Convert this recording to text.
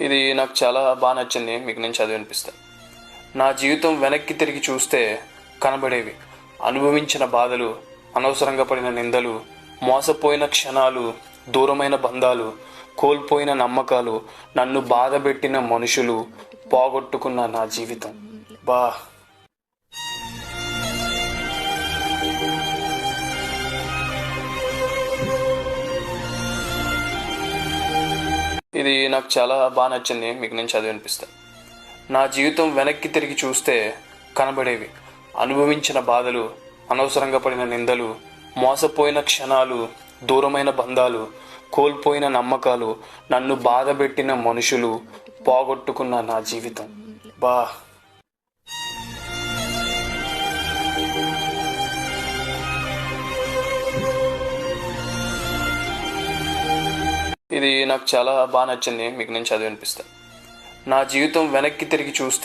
ఇది నాకు చాలా బాగా నచ్చింది మీకు నేను చదివి అనిపిస్తాను నా జీవితం వెనక్కి తిరిగి చూస్తే కనబడేవి. అనుభవించిన బాధలు అనవసరంగా పడిన నిందలు మోసపోయిన క్షణాలు దూరమైన బంధాలు కోల్పోయిన నమ్మకాలు నన్ను బాధపెట్టిన మనుషులు పోగొట్టుకున్న నా జీవితం. బా. ఇది నాకు చాలా బాగా నచ్చింది మీకు నేను చదివి అనిపిస్తాను. నా జీవితం వెనక్కి తిరిగి చూస్తే కనబడేవి. అనుభవించిన బాధలు అనవసరంగా పడిన నిందలు మోసపోయిన క్షణాలు దూరమైన బంధాలు కోల్పోయిన నమ్మకాలు నన్ను బాధపెట్టిన మనుషులు పోగొట్టుకున్న నా జీవితం. బా. ఇది నాకు చాలా బాగా నచ్చింది మీకు నేను చదివి అనిపిస్తాను నా జీవితం వెనక్కి తిరిగి చూస్తే